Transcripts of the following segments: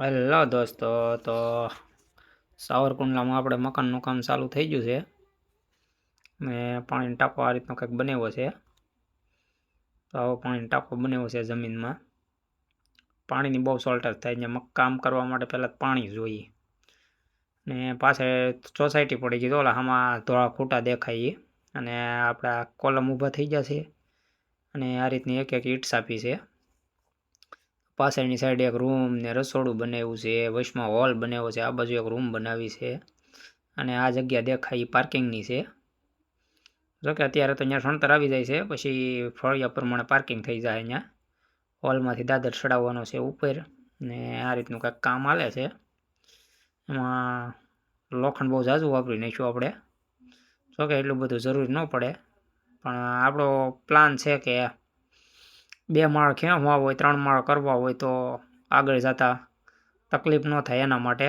Hello દોસ્તો, તો સાવરકુંડલામાં આપણે મકાનનું કામ ચાલુ થઈ ગયું છે. ને પાણીનો ટાંકો આ રીતનો કંઈક બનાવ્યો છે. તો આવો પાણીનો ટાંકો બનાવ્યો છે જમીનમાં. પાણીની બહુ શોર્ટેજ થાય છે કામ કરવા માટે પહેલાં પાણી જોઈએ. ને પાસે સોસાયટી પડી ગઈ તો ઓલા આમાં ધોળા ખૂટા દેખાય. અને આપણા કોલમ ઊભા થઈ જશે અને આ રીતની એક એક ઈટ્સ આપી છે. પાછળની સાઈડ એક રૂમ ને રસોડું બનાવ્યું છે વચમાં હોલ બનાવ્યો છે, આ બાજુ એક રૂમ બનાવી છે. અને આ જગ્યા દેખાય એ પાર્કિંગની છે. જોકે અત્યારે તો અહીંયા સણતર આવી જાય છે, પછી ફળિયા પ્રમાણે પાર્કિંગ થઈ જાય અહીંયા. હોલમાંથી દાદર ચડાવવાનો છે ઉપર ને આ રીતનું કાંઈક કામ હાલે છે. એમાં લોખંડ બહુ ઝાઝું વાપરી નાખ્યું આપણે. જોકે એટલું બધું જરૂરી ન પડે. પણ આપણો પ્લાન છે કે બે માળ ખેંચવા હોય, ત્રણ માળ કરવા હોય તો આગળ જતા તકલીફ ન થાય એના માટે.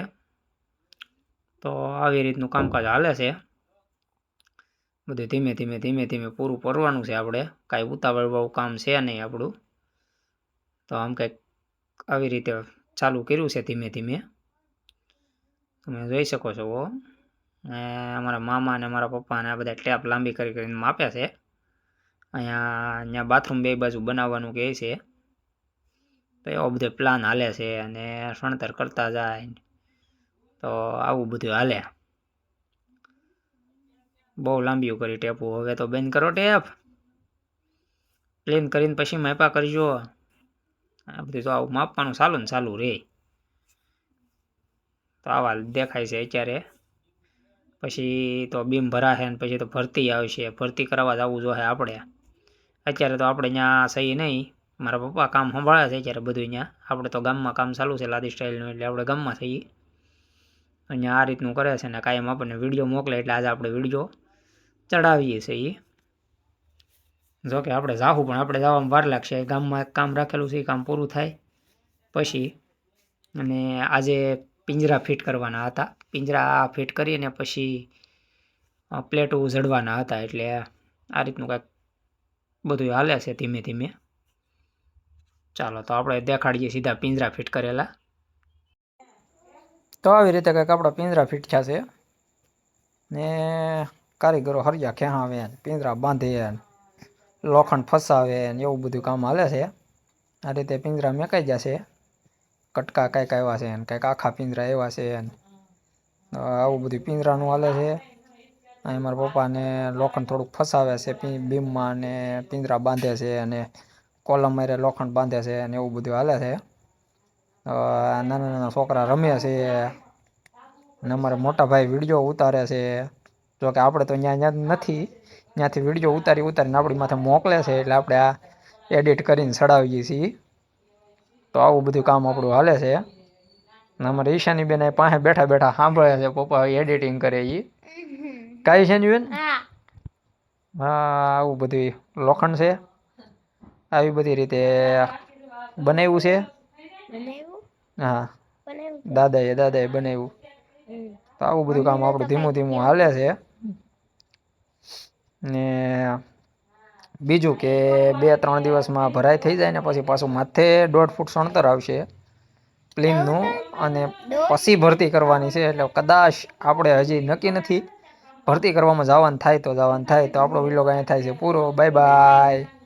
તો આવી રીતનું કામકાજ હાલે છે. બધું ધીમે ધીમે ધીમે ધીમે પૂરું કરવાનું છે આપણે. કાંઈ ઉતાવળ બહુ કામ છે નહીં આપણું. તો આમ કંઈક આવી રીતે ચાલુ કર્યું છે ધીમે ધીમે. તમે જોઈ શકો છો અમારા મામા અને મારા પપ્પા અને આ બધા ટેપ લાંબી કરી કરીને માપ્યા છે. અહીંયા અહીંયા બાથરૂમ બે બાજુ બનાવવાનું કહે છે. તો એવો બધો પ્લાન હાલે છે અને સણતર કરતા જાય તો આવું બધું હાલે. બહુ લાંબીઓ કરી ટેપો. હવે તો બંધ કરો ટેપ. ક્લીન કરીને પછી માપા કરજો. આ બધું તો આવું માપવાનું ચાલુ ને ચાલુ રહે તો આવા દેખાય છે અત્યારે. પછી તો બીમ ભરાશે ને પછી તો ભરતી આવશે. ભરતી કરાવવા જવું જોઈએ આપણે. અત્યારે તો આપણે ત્યાં સહી નહીં. મારા પપ્પા કામ સંભાળે છે અત્યારે બધું અહીંયા આપણે તો ગામમાં કામ ચાલુ છે લાદી સ્ટાઇલનું, એટલે આપણે ગામમાં થઈએ અહીંયા આ રીતનું કરે છે ને કાયમ આપણને વીડિયો મોકલે, એટલે આજે આપણે વીડિયો ચડાવીએ છીએ. જો કે આપણે જાવું પણ આપણે જવામાં વાર લાગશે. ગામમાં એક કામ રાખેલું છે, એ કામ પૂરું થાય પછી અને આજે પિંજરા ફિટ કરવાના હતા. પિંજરા ફિટ કરીને પછી પ્લેટો જડવાના હતા, એટલે આ રીતનું કાંઈક બધું હાલે છે ધીમે ધીમે. ચાલો તો આપણે દેખાડીએ સીધા પિંજરા ફિટ કરેલા. તો આવી રીતે કંઈક આપણા પિંજરા ફિટ થયા છે ને કારીગરો હરિયા ખેહાવે પિંજરા બાંધે લોખંડ ફસાવે ને એવું બધું કામ હાલે છે. આ રીતે પિંજરા મેકાઈ જશે કટકા કંઈક આવ્યા છે ને કંઈક આખા પિંજરા એવા છે ને આવું બધું પિંજરાનું હાલે છે. અહીં મારા પપ્પાને લોખંડ થોડુંક ફસાવે છે બીમમાં ને પિંજરા બાંધે છે અને કોલમ મારે લોખંડ બાંધે છે અને એવું બધું હાલે છે. નાના નાના છોકરા રમે છે અને અમારા મોટા ભાઈ વીડિયો ઉતારે છે. જો કે આપણે તો ત્યાં ત્યાં નથી ત્યાંથી વીડિયો ઉતારી ઉતારીને આપણી માથે મોકલે છે એટલે આપણે આ એડિટ કરીને ચડાવીએ છીએ. તો આવું બધું કામ આપણું હાલે છે. અને અમારે ઈશાની બેન પાસે બેઠા બેઠા સાંભળે છે, પપ્પા એડિટિંગ કરે એ કાંઈ છે ને હા. આવું બધું લોખંડ છે. આવી બધી રીતે બનાવ્યું છે. હા. દાદાએ દાદાએ બનાવ્યું. તો આવું બધું કામ આપણું ધીમું ધીમું હાલે છે. ને બીજું કે બે ત્રણ દિવસમાં ભરાઈ થઈ જાય ને પછી પાછું માથે દોઢ ફૂટ સણતર આવશે પ્લેનનું અને પછી ભરતી કરવાની છે. એટલે કદાચ આપણે હજી નક્કી નથી. ભરતી કરવામાં જવાનું થાય તો જવાનું થાય. તો આપણો વિલોગ અહીંયા થાય છે. પૂરો. Bye bye